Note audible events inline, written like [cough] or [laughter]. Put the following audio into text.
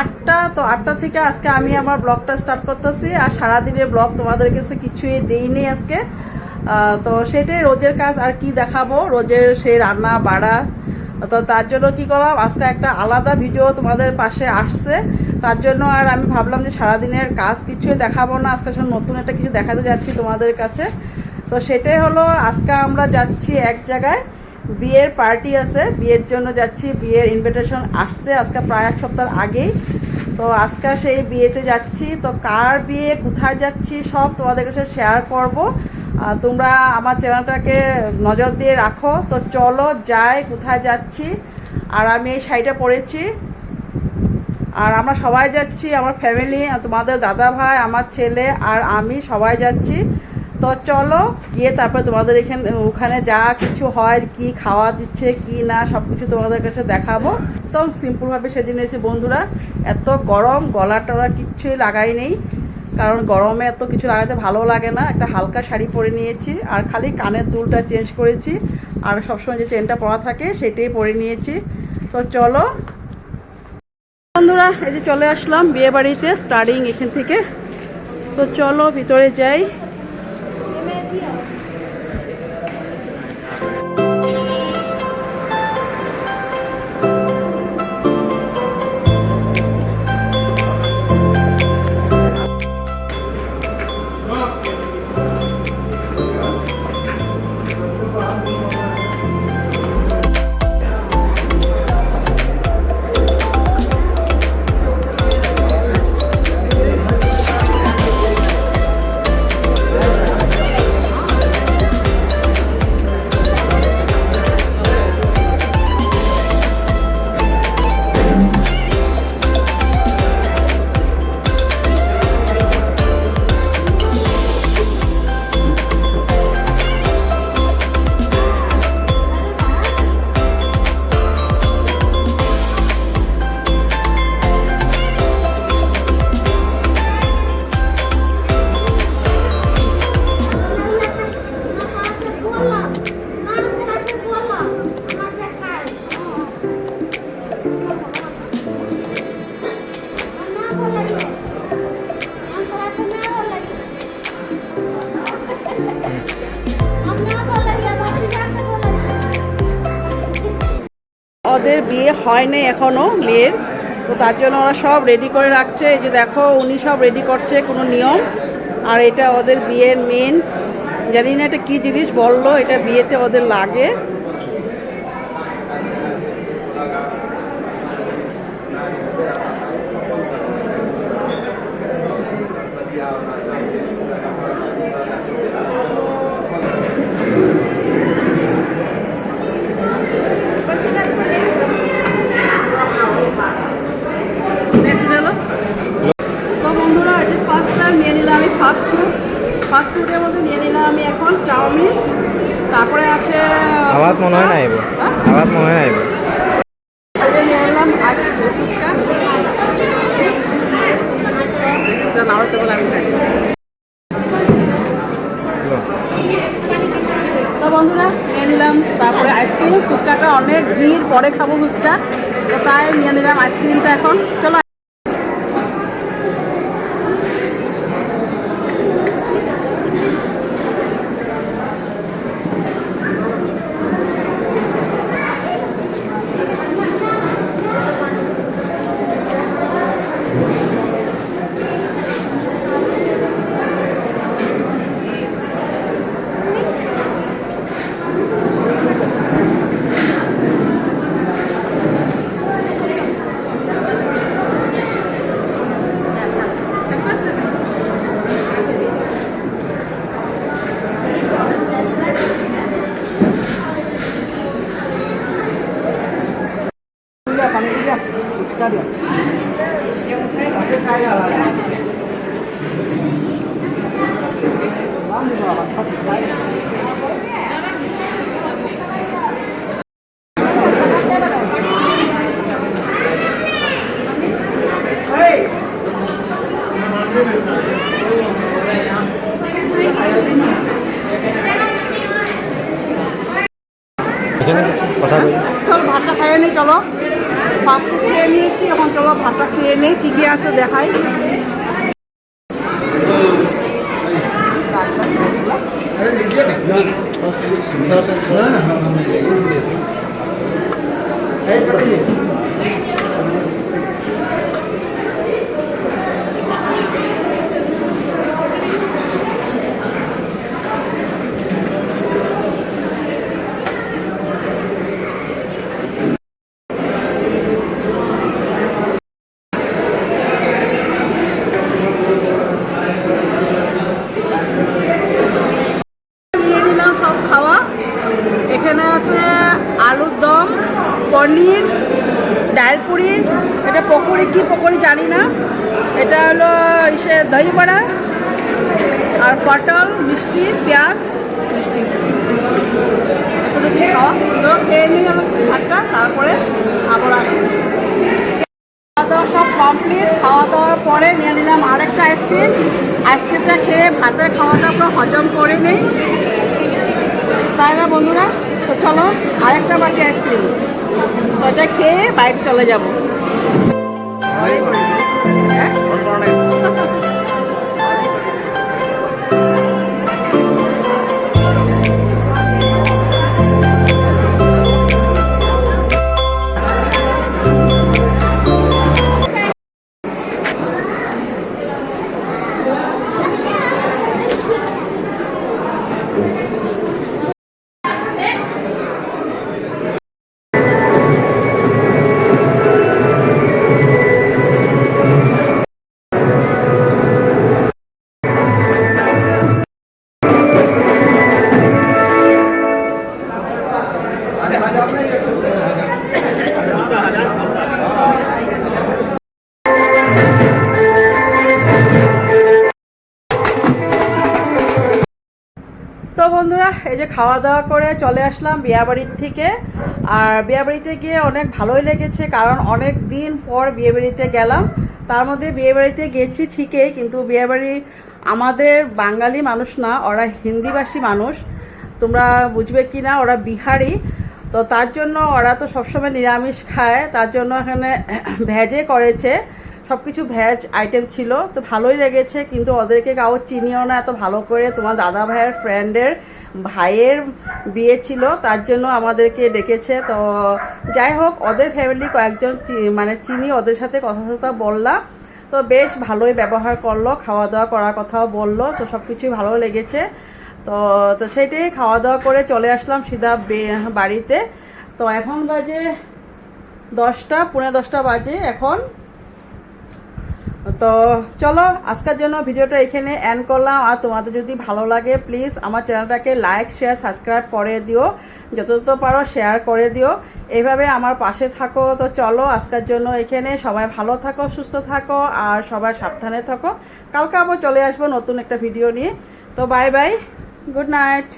আটটা, তো আটটা থেকে আজকে আমি আমার ব্লগটা স্টার্ট করতেছি। আর সারাদিনের ব্লগ তোমাদের কাছে কিছুই দেইনি আজকে। তো সেটাই রোজের কাজ আর কি দেখাবো? রোজের সেই রান্না, বাড়া। তো তার জন্য কি করলাম? আজকে একটা আলাদা ভিডিও তোমাদের পাশে আসছে। তার জন্য আর আমি ভাবলাম যে সারাদিনের কাজ কিছুই দেখাবো না। আজকে শুধু নতুন একটা কিছু দেখাতে যাচ্ছি তোমাদের কাছে। তো সেটাই হলো, আজকে আমরা যাচ্ছি এক জায়গায়। বিয়ের পার্টি আছে, বিয়ের জন্য যাচ্ছি, বিয়ের ইনভিটেশন আসছে আজকে প্রায় এক সপ্তাহ আগেই। তো আজকে সেই বিয়েতে যাচ্ছি, তো কার বিয়ে, কোথায় যাচ্ছি সব তোমাদের কাছে শেয়ার করব। তোমরা আমার চ্যানেলটাকে নজর দিয়ে রাখো। তো চলো যাই, কোথায় যাচ্ছি। আর আমি এই শাড়িটা পরেছি। আর আমরা সবাই যাচ্ছি, আমার ফ্যামিলি তোমাদের দাদা ভাই, আমার ছেলে, আর আমি সবাই যাচ্ছি। তো চলো, গিয়ে তারপরে তোমাদের এখানে ওখানে যা কিছু হয়, কি খাওয়া দিচ্ছে, কি না সব কিছু তোমাদের কাছে দেখাবো। একদম সিম্পলভাবে সেদিন এসে বন্ধুরা। এত গরম গলা টলা কিচ্ছুই লাগাই নেই। কারণ গরমে এত কিছু লাগাতে ভালো লাগে না। একটা হালকা শাড়ি পরে নিয়েছি, আর খালি কানের দুলটা চেঞ্জ করেছি। আর সবসময় যে চেনটা পরা থাকে, সেটাই পরে নিয়েছি। তো চলো। বন্ধুরা, এই যে চলে আসলাম বিয়ে বাড়িতে স্টার্টিং এখান থেকে। তো চলো, ভিতরে যাই। ওদের বিয়ে হয়নি এখনও মেয়ের। তো তার জন্য ওরা সব রেডি করে রাখছে। এই যে দেখো, উনি সব রেডি করছে কোনো নিয়ম। আর এটা ওদের বিয়ের মেন জানি না এটা কী জিনিস বলল, এটা বিয়েতে ওদের লাগে নেট গেলো তো বন্ধুরা এই যে ফার্স্ট টাইম নিয়ে নিলাম আমি ফাস্ট ফুড ফাস্ট ফুডের মধ্যে নিয়ে নিলাম আমি এখন চাউমিন তারপরে আছে আওয়াজ মনে হয় না আইব? আওয়াজ মনে হয় না আইব। তারপরে আইসক্রিম, ফুচকাটা অনেক ভিড়, পরে খাব ফুচকা। তো তাই নিয়ে নিলাম আইসক্রিমটা এখন। চলো এখানে কিছু কথা বলি চল ভাতটা খাইয়ে নি চলো ফাস্ট ফুড খেয়ে নিয়েছি এখন চলো ভাতটা খেয়ে নেই কী কী আছে দেখাই নিয়ে নিলাম সব খাওয়া এখানে আছে আলুর দম পনির ডাল পুরি এটা পকোড়ি কি পকোড়ি জানি না এটা হলো ইসে দই বড়া আর পটল, মিষ্টি, পেঁয়াজ, মিষ্টি। এতটুকু খাওয়া। খেয়ে নিই আমি ভাতটা, তারপরে আবার আসছি। খাওয়া দাওয়া সব কমপ্লিট খাওয়া দাওয়ার পরে নিয়ে নিলাম আরেকটা আইসক্রিম। আইসক্রিমটা খেয়ে ভাতের খাওয়াটা পুরো হজম করে নেই। তাই না বন্ধুরা? তো চলো, আরেকটা বাকি আইসক্রিম। ওটা খেয়ে বাইক চলে যাব। এই যে খাওয়া দাওয়া করে চলে আসলাম বিয়াবাড়ির থেকে। আর বিয়াবাড়িতে গিয়ে অনেক ভালোই লেগেছে, কারণ অনেক দিন পর বিয়েবাড়িতে গেলাম। তার মধ্যে বিয়েবাড়িতে গেছি ঠিকই, কিন্তু বিয়েবাড়ি আমাদের বাঙালি মানুষ না, ওরা হিন্দিভাষী মানুষ। তোমরা বুঝবে কি না, ওরা বিহারি। তো তার জন্য ওরা তো সবসময় নিরামিষ খায়, তার জন্য এখানে [clears throat] ভেজে করেছে। সব কিছু ভেজ আইটেম ছিল, তো ভালোই লেগেছে, কিন্তু ওদেরকে কাউ চিনিও না এত ভালো করে। তোমার দাদা ভাইয়ের ফ্রেন্ডের ভাইয়ের বিয়ে ছিল, তার জন্য আমাদেরকে ডেকেছে। তো যাই হোক, ওদের ফ্যামিলি কয়েকজন মানে চিনি ওদের সাথে কথা কথা বললাম। তো বেশ ভালোই ব্যবহার করল খাওয়া দাওয়া করার কথাও বলল, তো সব কিছুই ভালো লেগেছে। তো তো সেটাই খাওয়া দাওয়া করে চলে আসলাম সিধা বাড়িতে। তো এখন বাজে দশটা, পুনে দশটা বাজে এখন। তো চলো, আজকের জন্য ভিডিওটা এখানে এন্ড করলাম। আর তোমাদের যদি ভালো লাগে প্লিজ আমার চ্যানেলটাকে লাইক শেয়ার সাবস্ক্রাইব করে দিও। যতটা পারো শেয়ার করে দিও। এইভাবে আমার পাশে থাকো। তো চলো, আজকের জন্য এখানে সবাই ভালো থাকো, সুস্থ থাকো, আর সবাই সাবধানে থাকো। কালকে আবার চলে আসব নতুন একটা ভিডিও নিয়ে। তো বাই বাই গুড নাইট